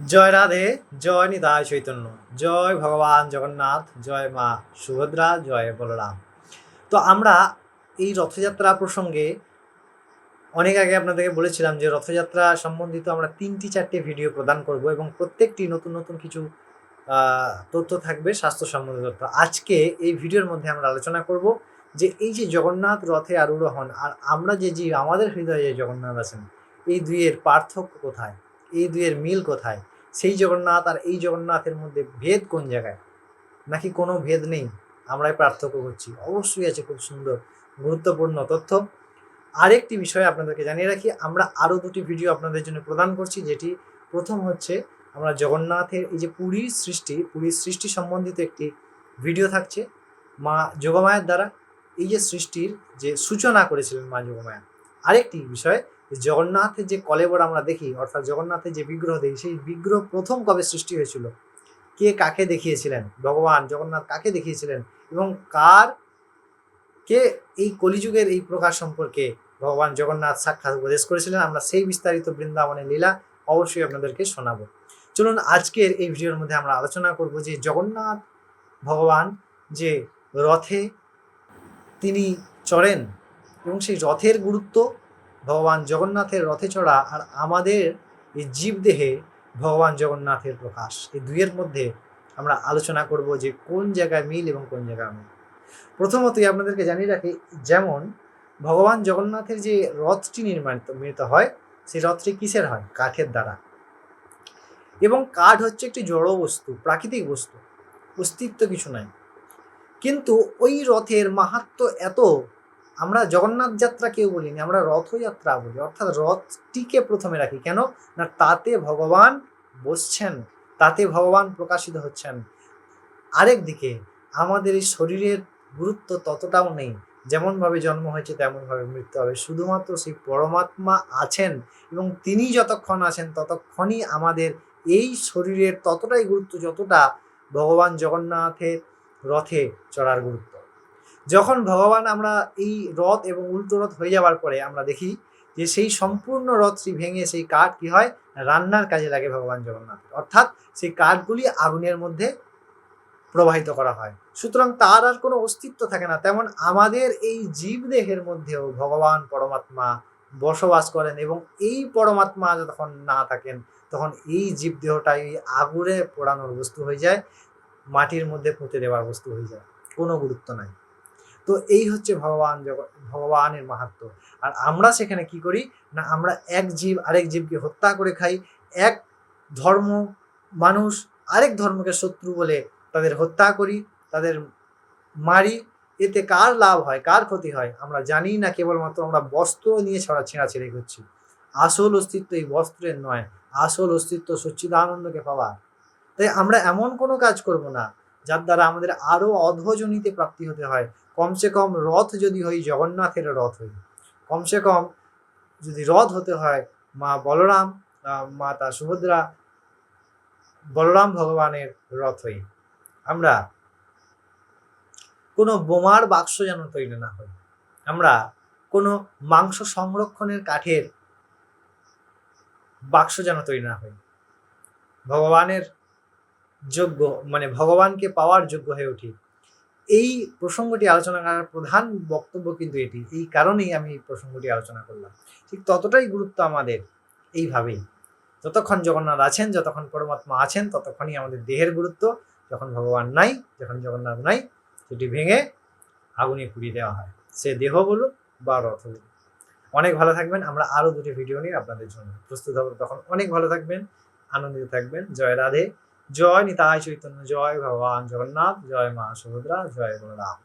জয় রাধে, জয় নিতাই চৈতন্য, জয় ভগবান জগন্নাথ, জয় মা সুভদ্রা, জয় বলরাম। তো আমরা এই রথযাত্রা প্রসঙ্গে অনেক আগে আপনাদেরকে বলেছিলাম যে রথযাত্রা সম্বন্ধিত আমরা তিনটি চারটে ভিডিও প্রদান করব এবং প্রত্যেকটি নতুন নতুন কিছু তথ্য থাকবে স্বাস্থ্য সম্বন্ধে তথ্য। আজকে এই ভিডিওর মধ্যে আমরা আলোচনা করব যে এই যে জগন্নাথ রথে আরোহণ, আর আমরা যে জীব আমাদের হৃদয়ে যে জগন্নাথ আছেন, এই দুইয়ের পার্থক্য কোথায়? এই দুইয়ের মিল কোথায়? সেই জগন্নাথ আর এই জগন্নাথের মধ্যে ভেদ কোন জায়গায়? নাকি কোনো ভেদ নেই? আমরাই পার্থক্য করছি। অবশ্যই আছে খুব সুন্দর, গুরুত্বপূর্ণ তথ্য। আরেকটি বিষয় আপনাদেরকে জানিয়ে রাখি, আমরা আরও দুটি ভিডিও আপনাদের জন্য প্রদান করছি, যেটি প্রথম হচ্ছে আমরা জগন্নাথের এই যে পুরীর সৃষ্টি পুরীর সৃষ্টি সম্বন্ধিত একটি ভিডিও থাকছে মা যোগমায়ের দ্বারা। এই যে সৃষ্টির যে সূচনা করেছিলেন মা যোগমায়া। আরেকটি বিষয় জগন্নাথের যে কলেবর আমরা দেখি, অর্থাৎ জগন্নাথের যে বিগ্রহ দেখি, সেই বিগ্রহ প্রথম কবে সৃষ্টি হয়েছিল? কে কাকে দেখিয়েছিলেন? ভগবান জগন্নাথ কাকে দেখিয়েছিলেন? এবং কার কে এই কলিযুগের এই প্রকাশ সম্পর্কে ভগবান জগন্নাথ সাক্ষাৎ উপদেশ করেছিলেন? আমরা সেই বিস্তারিত বৃন্দাবনের লীলা অবশ্যই আপনাদেরকে শোনাবো। চলুন আজকের এই ভিডিওর মধ্যে আমরা আলোচনা করব যে জগন্নাথ ভগবান যে রথে তিনি চড়েন এবং সেই রথের গুরুত্ব ভগবান জগন্নাথের রথে চড়া আর আমাদের এই জীবদেহে ভগবান জগন্নাথের প্রকাশ। এই দুইয়ের মধ্যে আমরা আলোচনা করব যে কোন জায়গায় মিল এবং কোন জায়গায় মিল প্রথমতই আপনাদেরকে জানিয়ে রাখি, যেমন ভগবান জগন্নাথের যে রথটি নির্মিত হয়, সেই রথটি কিসের হয়? কাঠের দ্বারা। এবং কাঠ হচ্ছে একটি জড় বস্তু, প্রাকৃতিক বস্তু, অস্তিত্ব কিছু নাই। কিন্তু ওই রথের মাহাত্ম এত আমরা জগন্নাথ যাত্রা কেউ বলিনি, আমরা রথযাত্রা বলি। অর্থাৎ রথটিকে প্রথমে রাখি। কেন? না, তাতে ভগবান বসছেন, তাতে ভগবান প্রকাশিত হচ্ছেন। আরেক দিকে, আমাদের এই শরীরের গুরুত্ব ততটাও নেই। যেমনভাবে জন্ম হয়েছে, তেমনভাবে মৃত্যু হবে। শুধুমাত্র সেই পরমাত্মা আছেন এবং তিনি যতক্ষণ আছেন, ততক্ষণই আমাদের এই শরীরের ততটাই গুরুত্ব, যতটা ভগবান জগন্নাথের রথে চড়ার গুরুত্ব। যখন ভগবান আমরা এই রথ এবং উল্টো রথ হয়ে যাওয়ার পরে আমরা দেখি যে সেই সম্পূর্ণ রথটি ভেঙে সেই কাঠ কি হয়? রান্নার কাজে লাগে ভগবান জগন্নাথের। অর্থাৎ সেই কাঠগুলি আগুনের মধ্যে প্রবাহিত করা হয়। সুতরাং তার আর কোনো অস্তিত্ব থাকে না। তেমন আমাদের এই জীবদেহের মধ্যেও ভগবান, পরমাত্মা বসবাস করেন এবং এই পরমাত্মা যখন না থাকেন, তখন এই জীবদেহটাই ওই আগুনে পোড়ানোর বস্তু হয়ে যায়, মাটির মধ্যে পুঁতে দেওয়ার বস্তু হয়ে যায়। কোনো গুরুত্ব নাই। তো এই হচ্ছে ভগবান জগৎ ভগবানের মাহাত্ম। আর আমরা সেখানে কি করি? না, আমরা এক জীব আরেক জীবকে হত্যা করে খাই, এক ধর্ম মানুষ আরেক ধর্মকে শত্রু বলে তাদের হত্যা করি, তাদের মারি, এতে কার লাভ হয়, কার ক্ষতি হয়, আমরা জানি না, কেবলমাত্র আমরা বস্ত্র নিয়ে ছড়া, ছেঁড়াছেড়ি করছি। আসল অস্তিত্ব এই বস্ত্রের নয়, আসল অস্তিত্ব সচ্চিদানন্দকে পাওয়া। তাই আমরা এমন কোনো কাজ করব না, যার দ্বারা আমাদের আরও অধজনিতে প্রাপ্তি হতে হয় কমসে কম রথ যদি হই জগন্নাথের রথ হই। কমসে কম যদি রথ হতে হয় মা বলরাম আহ, মাতা সুভদ্রা বলরাম ভগবানের রথ হই। আমরা কোনো বোমার বাক্স যেন তৈরি না হয় আমরা কোনো মাংস সংরক্ষণের কাঠের বাক্স যেন তৈরি না হয় ভগবানের যোগ্য মানে ভগবানকে পাওয়ার যোগ্য হয়ে উঠি। এই প্রসঙ্গটি আলোচনা করার প্রধান বক্তব্য কিন্তু এটি। এই কারণেই আমি এই প্রসঙ্গটি আলোচনা করলাম। ঠিক ততটাই গুরুত্ব আমাদের এইভাবেই। যতক্ষণ জগন্নাথ আছেন, যতক্ষণ পরমাত্মা আছেন, ততক্ষণই আমাদের দেহের গুরুত্ব, যখন ভগবান নাই, যখন জগন্নাথ নাই, সেটি ভেঙে আগুনে পুড়িয়ে দেওয়া হয়। সে দেহ বলুন বা রথ বলুন অনেক ভালো থাকবেন। আমরা আরও দুটি ভিডিও নিয়ে আপনাদের জন্য প্রস্তুত হব। তখন অনেক ভালো থাকবেন, আনন্দিত থাকবেন। জয় রাধে। জয় নিতাই চৈতন্য জয় ভগবান জগন্নাথ জয় মা সুভদ্রা জয় বলরাম